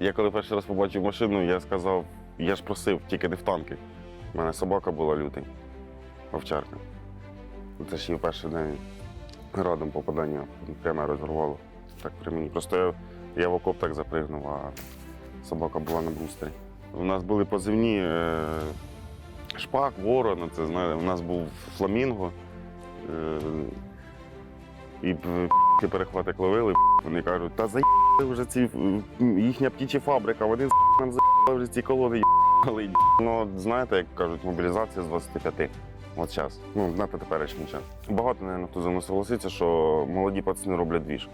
Я коли перший раз побачив машину, я сказав, я ж просив, тільки не в танки. У мене собака була лютий, овчарка. Це ж її перший день радом попадання пряме розірвало. Так при мені. Просто я, я в окоп так запригнув, а собака була на брустері. У нас були позивні е, шпак, ворон, це знаєте, у нас був фламінго. Е, і п- перехвати ловили, вони кажуть, та заїбали вже ці їхня птіча фабрика, вони нам заїбали вже ці колони їбали. Ну, знаєте, як кажуть, мобілізація з 25. От час. Ну, на теперішній час. Багато, мабуть, хто за мною согласиться, що молоді пацани роблять двіж.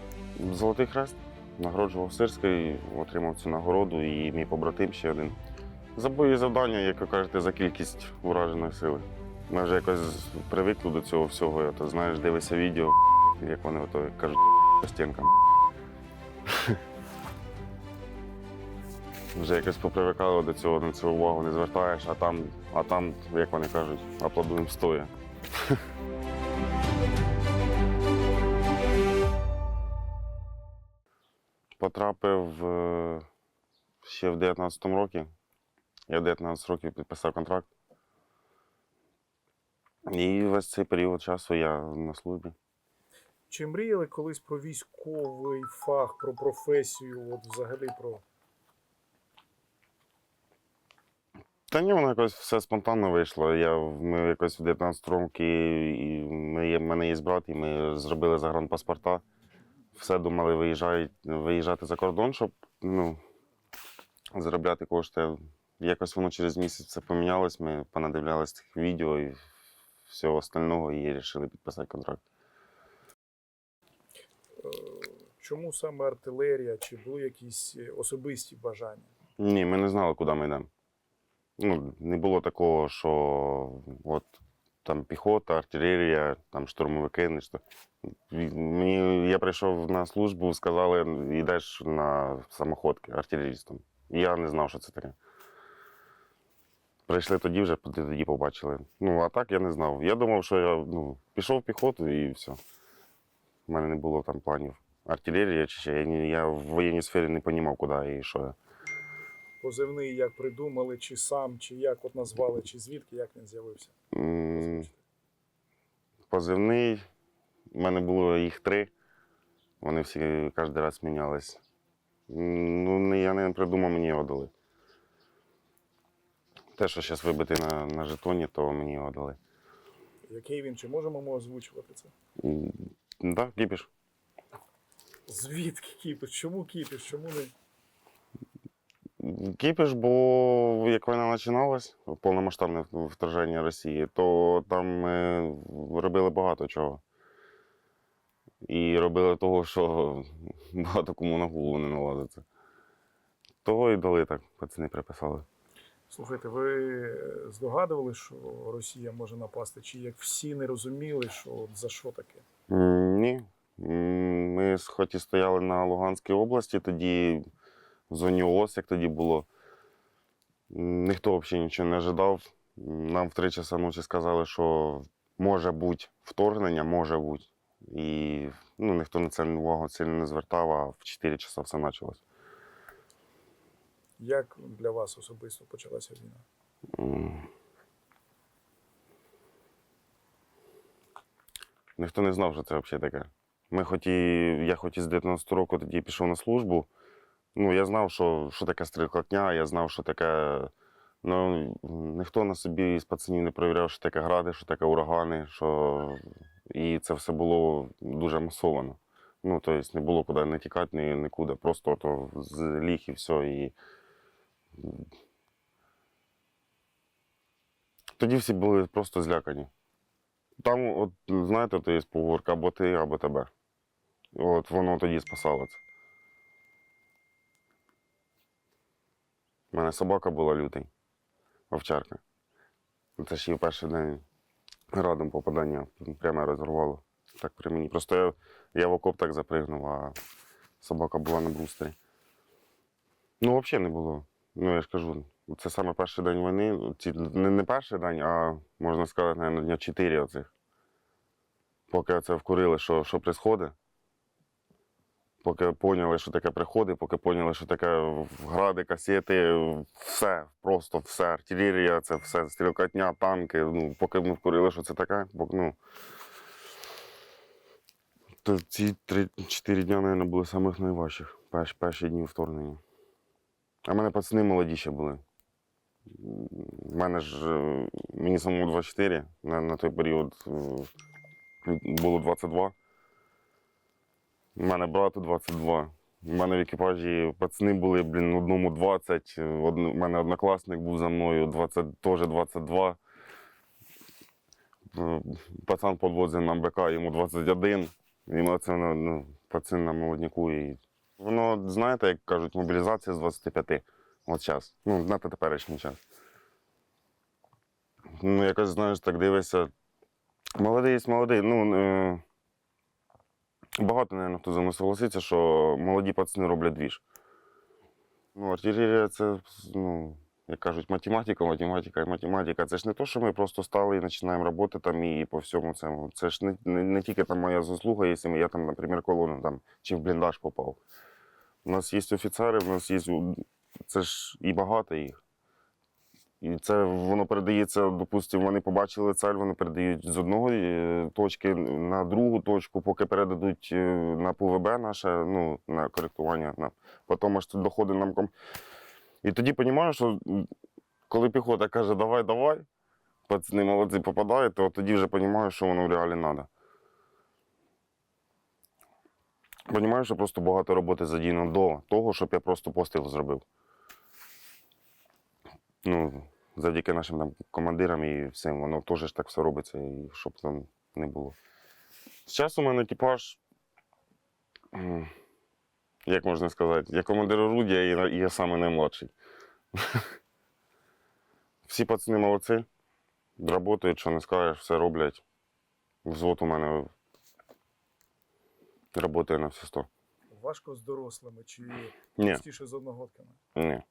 Золотий хрест нагороджував Сирський, отримав цю нагороду, і мій побратим ще один. За бої завдання, як ви кажете, за кількість ураженої сили. Ми вже якось привикли до цього всього. Я То знаєш, дивишся відео, як вони ото, кажуть, по стінкам. Вже якось попривикали до цього, на цю увагу не звертаєш, а там, а там, як вони кажуть, аплодуємо стоя. Потрапив е, ще в 19 році. Я в 19 років підписав контракт. І весь цей період часу я на службі. Чи мріяли колись про військовий фах, про професію, от взагалі про. Та ні, воно якось все спонтанно вийшло. Я, ми якось в 19 році, і ми, в мене є брат, і ми зробили загранпаспорта. Все думали виїжджати за кордон, щоб ну, заробляти кошти. Якось воно через місяць все помінялось, ми понадивлялись цих відео і всього остального і вирішили підписати контракт. е, Чому саме артилерія, чи були якісь е, особисті бажання? Ні, ми не знали, куди ми йдемо. Ну, не було такого, що от там піхота, артилерія, там штурмовики. не що. Мені, я прийшов на службу, сказали, йдеш на самоходки артилерістом. Я не знав, що це таке. Прийшли тоді вже, тоді побачили. Ну, а так я не знав. Я думав, що я ну, пішов в піхоту і все. У мене не було там планів. Артилерія чи ще. Я, в воєнній сфері не розумів, куди і що я. Позивний як придумали, чи сам, чи як от назвали, чи звідки, як він з'явився? Позивний. У мене було їх три. Вони всі кожен раз мінялись. Ну, не- я не придумав, мені його дали. Те, що зараз вибити на, на жетоні, то мені його дали. Який він, чи можемо ми озвучувати це? Так, да, кіпіш. Звідки кіпіш? Чому кіпіш? Чому не? Кіпіш, бо як війна починалась, повномасштабне вторження Росії, то там ми робили багато чого. І робили того, що багато кому на голову не налазиться. Того і дали так, пацани приписали. Слухайте, ви здогадували, що Росія може напасти, чи як всі не розуміли, що от за що таке? Ні. Ми хоч і стояли на Луганській області, тоді в зоні ООС, як тоді було. Ніхто взагалі нічого не ожидав. Нам в три часа ночі сказали, що може бути вторгнення, може бути. І ну, ніхто на це увагу сильно не звертав, а в 4 часа все почалось. Як для вас особисто почалася війна? Ніхто не знав, що це взагалі таке. Ми хоч і, я хоч із 19 року тоді пішов на службу. Ну, я знав, що, що таке стрілкотня, я знав, що таке. Ну, ніхто на собі з пацанів не перевіряв, що таке гради, що таке урагани, що... і це все було дуже масовано. Ну, тобто не було куди не тікати, ні, нікуди. Просто то ліг і все. І... Тоді всі були просто злякані. Там, от, знаєте, то є поговорка або ти, або тебе. От воно тоді спасало це. У мене собака була лютий, овчарка. Це ж її перший день радом попадання прямо розірвало. Так при мені. Просто я, я в окоп так запригнув, а собака була на брустері. Ну, взагалі не було. Ну, я ж кажу, це саме перший день війни. Ці, не, не перший день, а можна сказати, навіть дня чотири оцих. Поки це вкурили, що, що відбувається, Поки поняли, що таке приходи, поки поняли, що таке гради, касети, все, просто все. Артилерія, це все, стрілкотня, танки. Ну, поки ми вкурили, що це таке, поки, ну. То ці 3-4 дні, мабуть, були самих найважчих. Перші, перші дні вторгнення. А в мене пацани молоді ще були. У мене ж е, мені самому 24, на, на той період е, було 22. У мене брату 22. У мене в екіпажі пацани були, блін, одному 20. У мене однокласник був за мною 20, теж 22. Е, Пацан підвозив нам БК, йому 21. Йому це ну, пацан на молодняку. І... Воно, знаєте, як кажуть, мобілізація з 25. От час. Ну, на теперішній час. Ну, якось, знаєш, так дивишся. Молодий молодий. Ну, е... багато, мабуть, хто за мною согласиться, що молоді пацани роблять двіж. Ну, артилерія це, ну, як кажуть, математика, математика і математика. Це ж не то, що ми просто стали і починаємо роботи там і по всьому цьому. Це ж не, не, не тільки там моя заслуга, якщо я там, наприклад, колону там, чи в бліндаж попав. У нас є офіцери, у нас є. Це ж і багато їх. І це воно передається, допустимо, вони побачили цель, вони передають з одної точки на другу точку, поки передадуть е, на ПВБ наше, ну, на коректування. На, потім аж тут доходить нам ком. І тоді розумію, що коли піхота каже, давай, давай, пацани молодці попадають, то тоді вже розумію, що воно в реалі треба. Розумію, що просто багато роботи задіяно до того, щоб я просто постріл зробив. Ну, завдяки нашим там командирам і всім, воно теж так все робиться, і щоб там не було. Зараз у мене екіпаж, як можна сказати, я командир орудія і, я самий наймладший. Всі пацани молодці, працюють, що не скажеш, все роблять. Взвод у мене працює на всі сто. Важко з дорослими чи простіше з одногодками? Ні.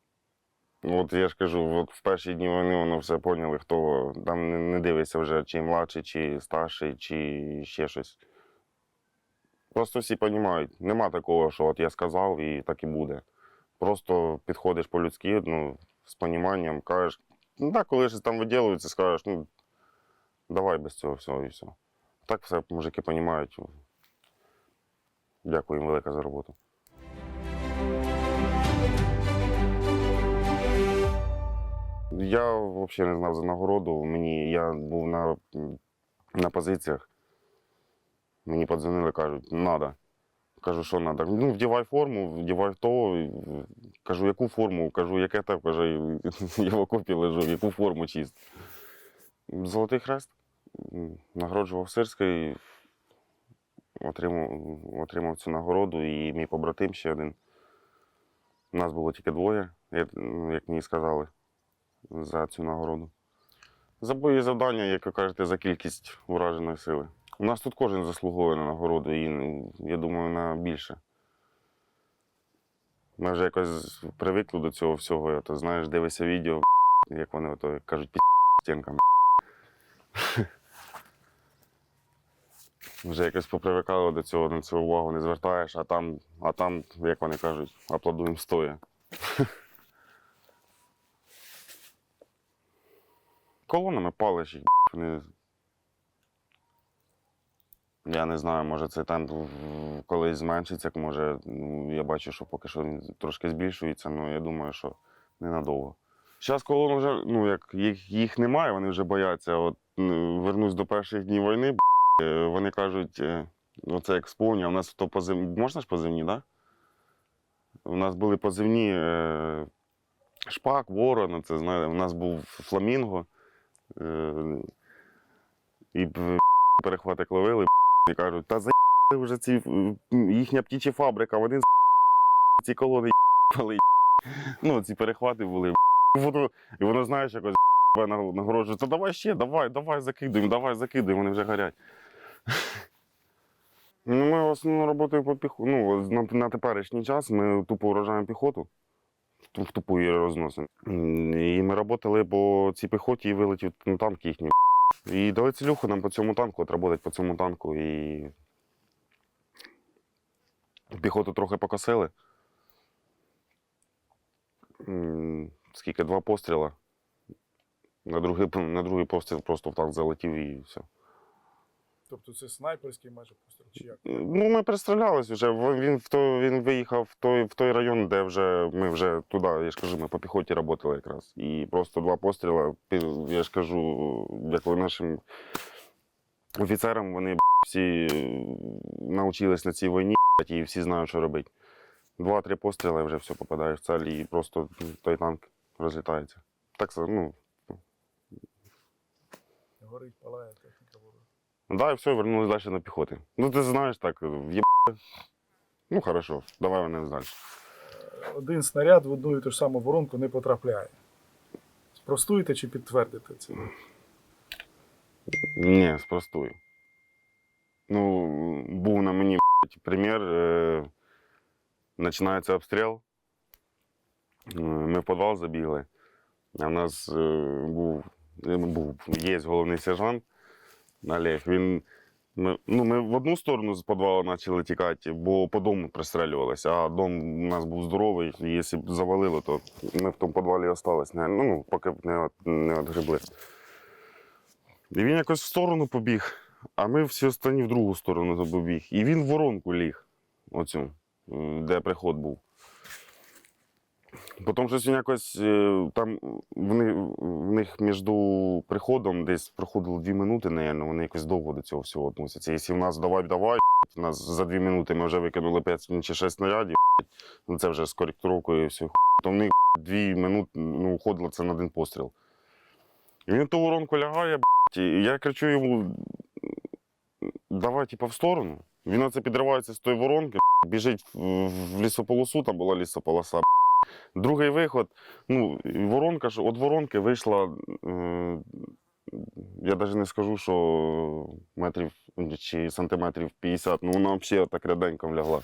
От я ж кажу, от в перші дні війни воно все поняли, хто там не, не дивиться вже, чи младший, чи старший, чи ще щось. Просто всі розуміють, нема такого, що от я сказав і так і буде. Просто підходиш по-людськи, ну, з розумінням, кажеш, ну так, коли щось там виділюється, скажеш, ну давай без цього всього і все. Так все мужики розуміють. Дякую їм велике за роботу. Я взагалі не знав за нагороду. Мені, я був на, на позиціях. Мені подзвонили, кажуть, треба. Кажу, що треба. Ну, вдівай форму, вдівай то. Кажу, яку форму? Кажу, яке те, каже, я в окопі лежу, яку форму чист. Золотий хрест. Нагороджував Сирський, отримав, отримав цю нагороду і мій побратим ще один. У нас було тільки двоє, як мені сказали за цю нагороду. За бої завдання, як ви кажете, за кількість ураженої сили. У нас тут кожен заслуговує на нагороду і ну, я думаю, на більше. Ми вже якось привикли до цього всього. То, знаєш, дивишся відео, як вони ото, кажуть, під стінками. Вже якось попривикали до цього, на цю увагу не звертаєш, а там, а там, як вони кажуть, аплодуємо стоя. колонами палиш вони. Я не знаю, може це темп колись зменшиться, може. ну, Я бачу, що поки що він трошки збільшується, але я думаю, що ненадовго. Зараз колон вже, ну як їх, їх немає, вони вже бояться. От ну, вернусь до перших днів війни, е, вони кажуть, е, оце як сповню, а в нас то позивні. Можна ж позивні, так? Да? У нас були позивні е, шпак, ворон, це знаєте, у нас був фламінго. Е, І перехвати ловили і кажуть, та за вже ці е, їхня птіча фабрика, вони ці колони їбали. Ну, ці перехвати були. І воно, знаєш, якось нагороджує. Та давай ще, давай, давай закидуємо, давай закидуємо, вони вже горять. Ну, ми основному працюємо по піхоті. Ну, на, на теперішній час ми тупо вражаємо піхоту. В тупу її розносимо. І ми працювали по цій піхоті і вилетів ну, танк їхній. І дали цілюху нам по цьому танку, от працювати по цьому танку. І Піхоту трохи покосили. Скільки? Два постріла. На другий, на другий постріл просто в танк залетів і все. Тобто це снайперський майже постріл, чи як? Ну, ми перестрілялись вже. Він, в той, він виїхав в той, в той район, де вже ми вже туди, я ж кажу, ми по піхоті працювали якраз. І просто два постріли, я ж кажу, дякую нашим офіцерам, вони всі навчились на цій війні і всі знають, що робити. Два-три постріли вже все попадаєш в цель, і просто той танк розлітається. Так, ну, Горить, палає. Да, і все, вернулись далі на піхоти. Ну, ти знаєш, так, в'єб... Ну, хорошо, давай вони далі. Один снаряд в одну і ту ж саму воронку не потрапляє. Спростуєте чи підтвердите це? Ні, спростую. Ну, був на мені б***ь, примір. Е... Починається обстріл. Е, Ми в підвал забігли. А в нас е, був, е, був є головний сержант Олег. Він, ми, ну, ми в одну сторону з підвалу почали тікати, бо по дому пристрелювалися, а дом у нас був здоровий. І якщо б завалило, то ми в тому підвалі. Не, ну, поки б не, от- не відгребли. І він якось в сторону побіг, а ми всі останні в другу сторону побіг. І він в воронку ліг, оцю, де приход був. Потім щось він якось е, там в них, в них між приходом десь проходило дві минути, наверное, вони якось довго до цього всього відносяться. Якщо в нас давай, давай, у нас за дві минути ми вже викинули 5 чи 6 снарядів, ну це вже з коректировкою і все, то в них дві минути ну, уходило це на один постріл. Він ту воронку лягає, і я кричу йому: давай, типа, в сторону. Він оце підривається з тої воронки, біжить в лісополосу, там була лісополоса. Другий виход, ну, воронка ж, от воронки вийшла, е, я навіть не скажу, що метрів чи сантиметрів 50, ну вона взагалі так ряденько лягла.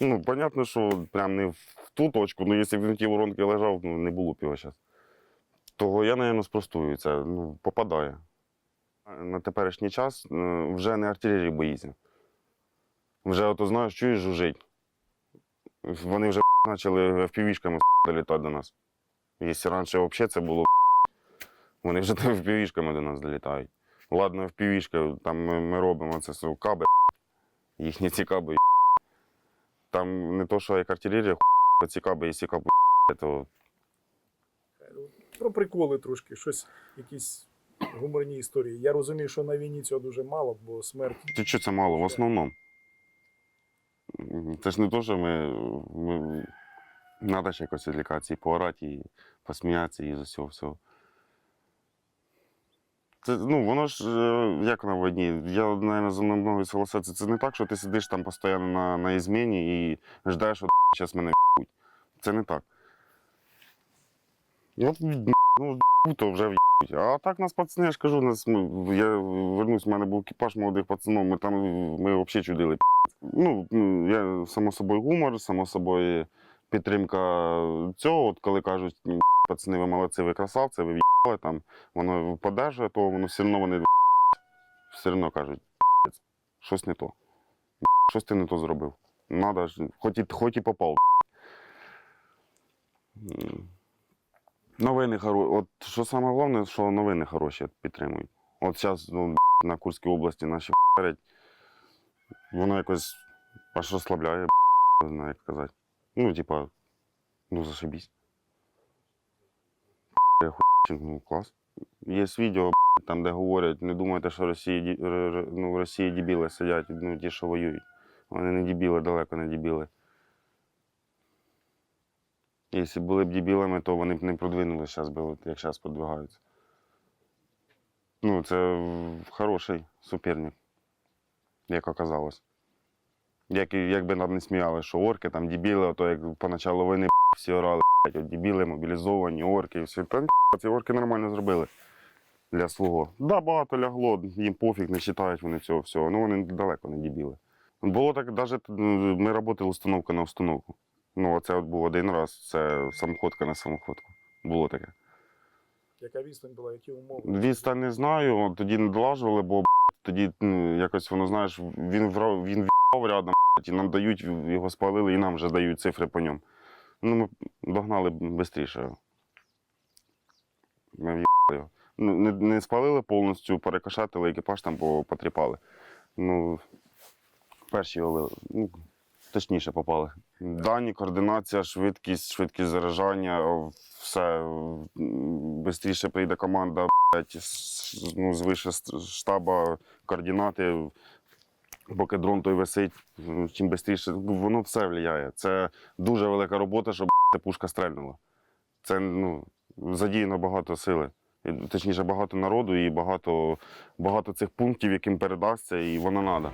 Ну, понятно, що прям не в ту точку, ну якщо б він в тій воронки лежав, ну не було б його зараз. Того я, мабуть, спростую це, ну, попадає. На теперішній час е, вже не артилерії боїться. Вже ото знаєш, чуєш жужить. Вони вже почали впівішками долітати до нас. Якщо раніше взагалі це було, вони вже впівішками до нас долітають. Ладно, впівішка, там ми, ми робимо це все каби, їхні ці каби. Там не то, що як артилерія, а ці каби, якщо кабу, то Про приколи трошки, щось, якісь гуморні історії. Я розумію, що на війні цього дуже мало, бо смерть Ти що це мало? В основному. Це ж не то, що ми. ми... Надо ж якось відлікатися і поорати, і посміятися, і з усього всього. Це, ну, воно ж е, як на війні. Я, мабуть, за мною согласиться. Це не так, що ти сидиш там постійно на, на ізміні і ждеш, що зараз мене. Це не так. От, ну, то вже в'їбуть. А так нас пацани, я ж кажу, нас, ми, я вернусь, в мене був екіпаж молодих пацанів, ми там ми взагалі чудили. Ну, я, само собою, гумор, само собою, підтримка цього. От коли кажуть, «М, пацани, ви молодці, ви красавці, ви в'їбали, там, воно подержує, то воно все одно вони все одно кажуть, щось не то. Щось ти не то зробив. Надо хоч і, хоч і попав. Новини хороші. От що саме головне, що новини хороші підтримують. От зараз ну, на Курській області наші варять, воно якось аж розслабляє, не знаю, як казати. Ну, типа, ну зашибісь. Ну, клас. Є відео, там, де говорять, не думайте, що Росії, ну, в Росії дебіли сидять, ну, ті, що воюють. Вони не дебіли, далеко не дебіли. Якщо були б дебілами, то вони б не продвинули зараз, як зараз продвигаються. Ну, це хороший суперник, як оказалось. Як, і- як би нам не сміяли, що орки там дебіли, то як поначалу війни всі орали, «Блядь, от дебіли, мобілізовані, орки і все. Та ці орки нормально зробили для свого. Да, багато лягло, їм пофіг, не вважають вони цього всього. Ну вони далеко не дебіли. Було так, навіть ми працювали установка на установку. Ну, оце от був один раз, це самоходка на самоходку. Було таке. Яка відстань була, які умови? Відстань не знаю, тоді не долажували, бо тоді ну, якось воно, знаєш, він вра- він в'їбав рядом, і нам дають, його спалили, і нам вже дають цифри по ньому. Ну, ми догнали швидше. Ми в'їбали його. Ну, не, не спалили повністю, перекошатили, екіпаж там по- потріпали. Ну, перші його ну, точніше попали. Дані, координація, швидкість, швидкість заряджання, все. Швидше прийде команда, ну, звише штаба, координати. Поки дрон той висить, ну, чим швидше, воно все впливає. Це дуже велика робота, щоб пушка стрельнула. Це ну, задіяно багато сили. Точніше, багато народу і багато, багато цих пунктів, яким передасться, і воно треба.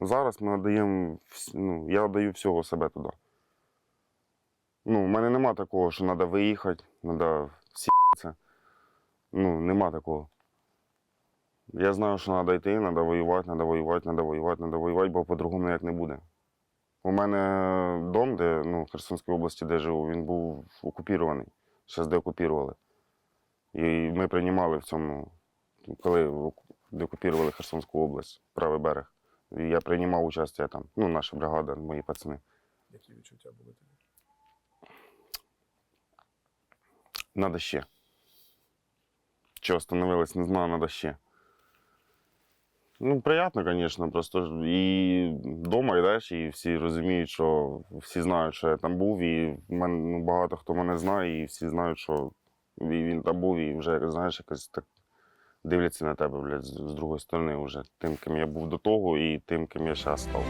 Зараз ми даємо, ну, я даю всього себе туди. Ну, в мене нема такого, що треба виїхати, треба сіятися. Ну, нема такого. Я знаю, що треба йти, треба воювати, треба воювати, треба воювати, треба воювати, бо по-другому ніяк не буде. У мене дом, де, ну, в Херсонській області, де живу, він був окупірований, ще деокупірували. І ми приймали в цьому, коли деокупірували Херсонську область, правий берег. І я приймав участь там, ну, наша бригада, мої пацани. Які відчуття були тоді? Надо ще. Чого остановились, не знаю, надо ще. Ну, приємно, звісно, просто і вдома йдеш, і всі розуміють, що всі знають, що я там був, і в мене ну, багато хто мене знає, і всі знають, що він там був, і вже, знаєш, якось так дивляться на тебе, блядь, з, другої сторони вже. Тим, ким я був до того, і тим, ким я зараз став.